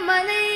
மலை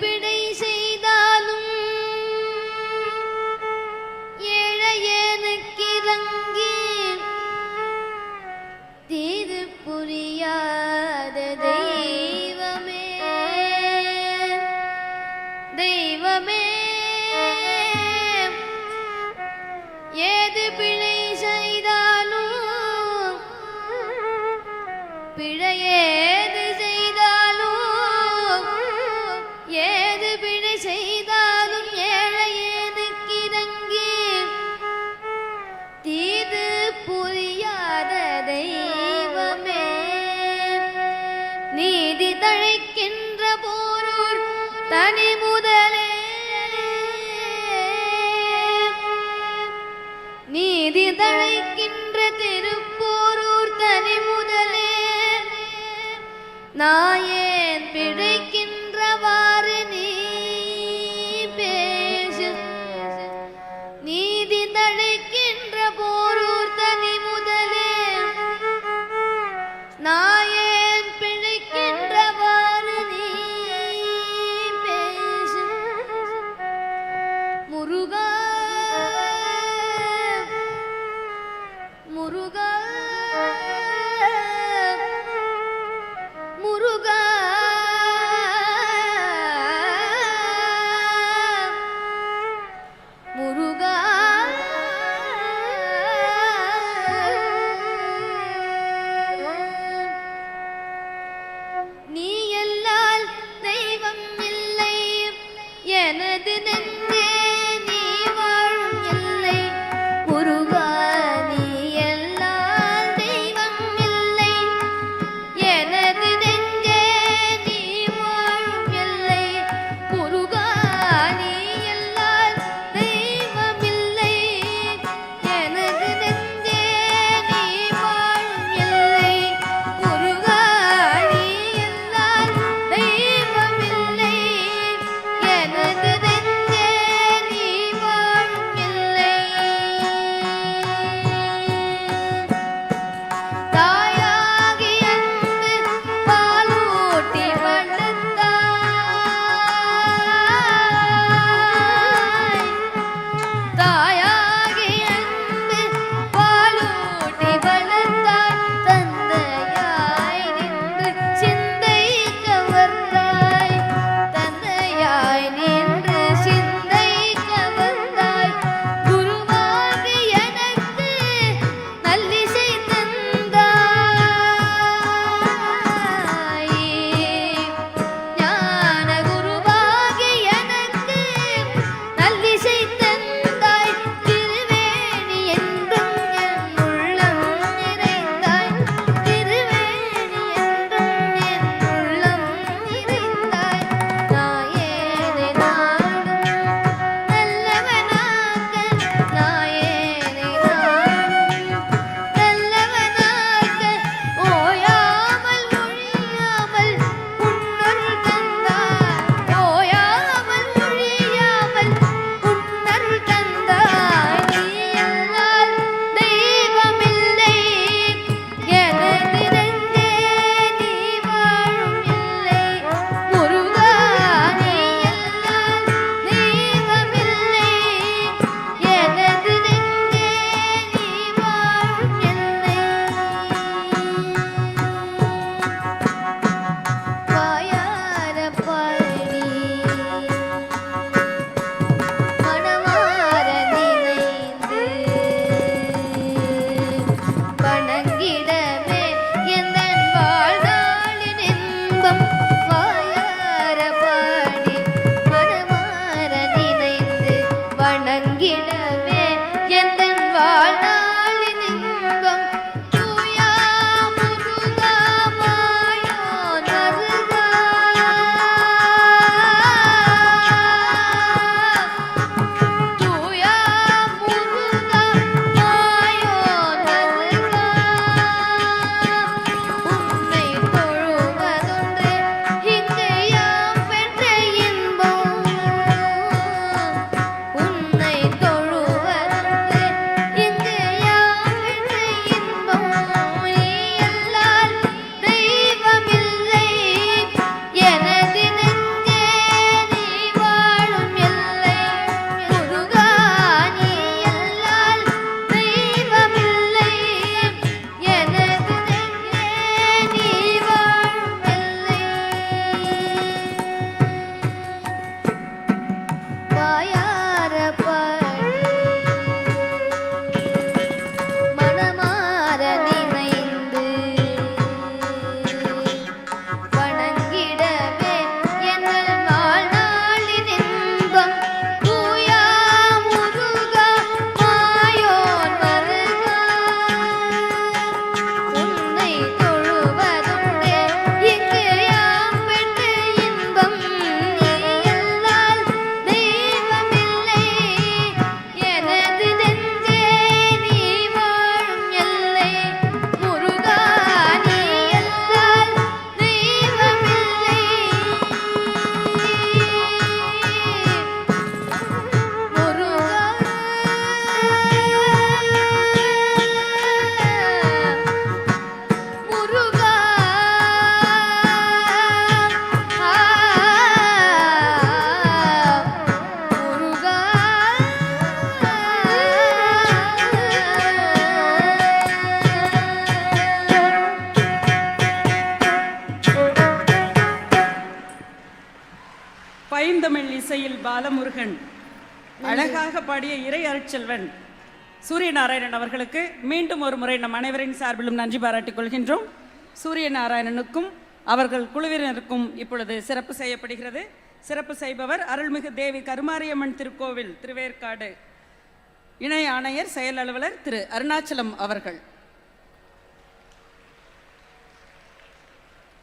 பிழை பாலமுருகன். அழகாக பாடிய இறை அருட்செல்வன் சூரியநாராயணன் அவர்களுக்கு மீண்டும் ஒரு முறை நம் அனைவரின் சார்பிலும் நன்றி பாராட்டிக் கொள்கின்றோம். சூரியநாராயணனுக்கும் அவர்கள் குழுவினருக்கும் இப்பொழுது சிறப்பு செய்யப்படுகிறது. சிறப்பு செய்பவர் அருள்மிகு தேவி கருமாரியம்மன் திருக்கோவில் திருவேற்காடு இணை ஆணையர் செயல் அலுவலர் திரு அருணாச்சலம் அவர்கள்.